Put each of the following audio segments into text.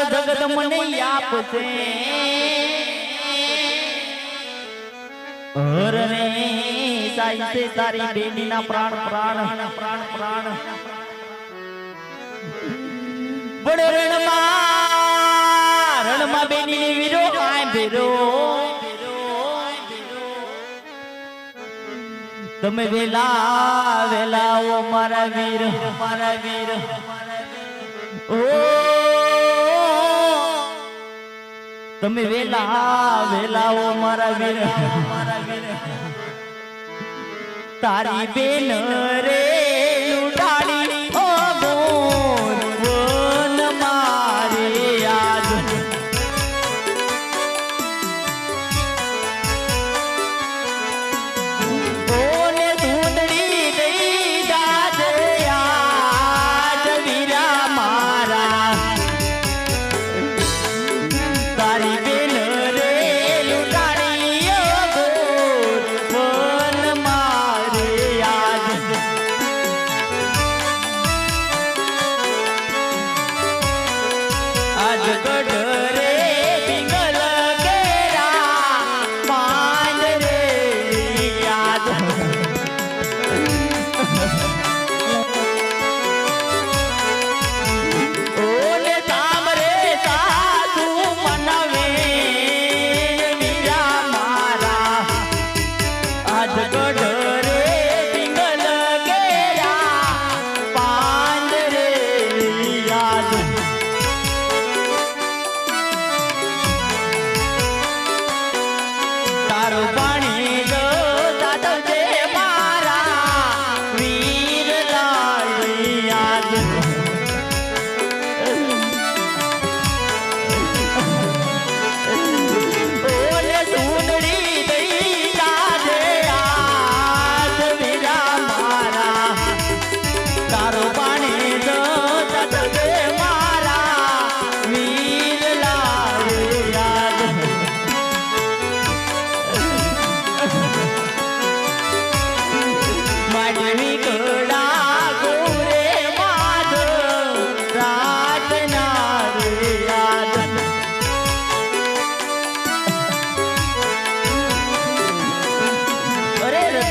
જગત મને આપશે હર રે સાઈ સે તારી બેનીના પ્રાણ પ્રાણ પ્રાણ પ્રાણ બડે રણમાં રણમાં બેનીને વીરો આય ભેરો તમે વેલા વેલા ઓ મારા વીર મારા વીર ઓ તમે વેલા વેલા ઓ મારા વીર. તારી બેન રે અરે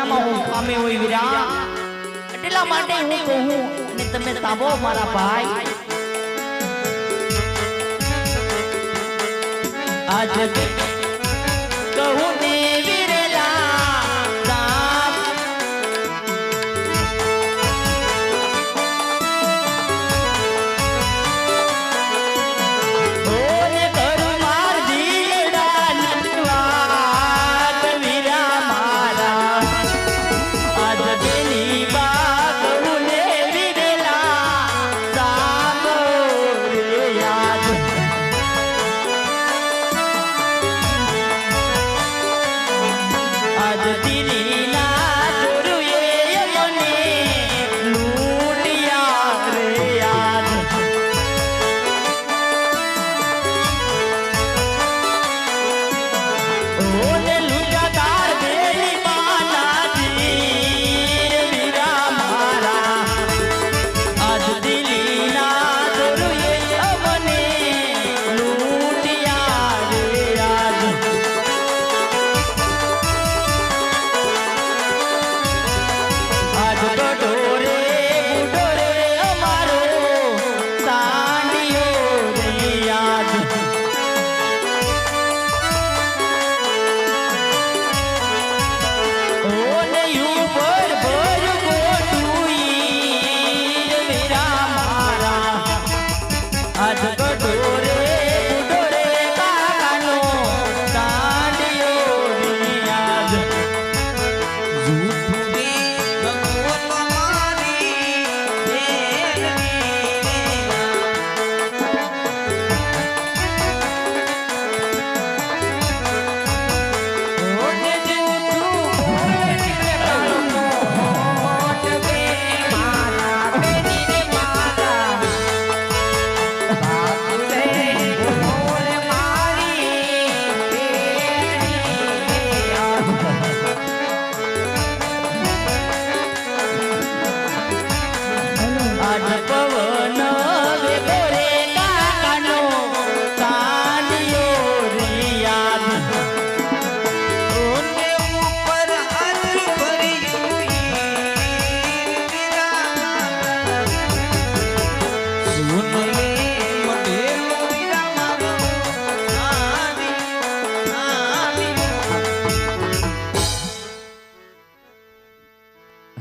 દાગીનામાં હું પામે હોય વીરા. એટલા માટે હું કહું અને તમે તાબો મારા ભાઈ. આજ કહું ને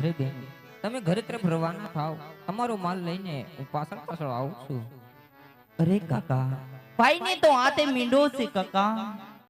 છે બેન તમે ઘરે તરફ રવાના થાવ. તમારો માલ લઈને હું પાછળ પાછળ આવું છું. અરે કાકા ભાઈ ને તો આ તે મીંડો છે કાકા.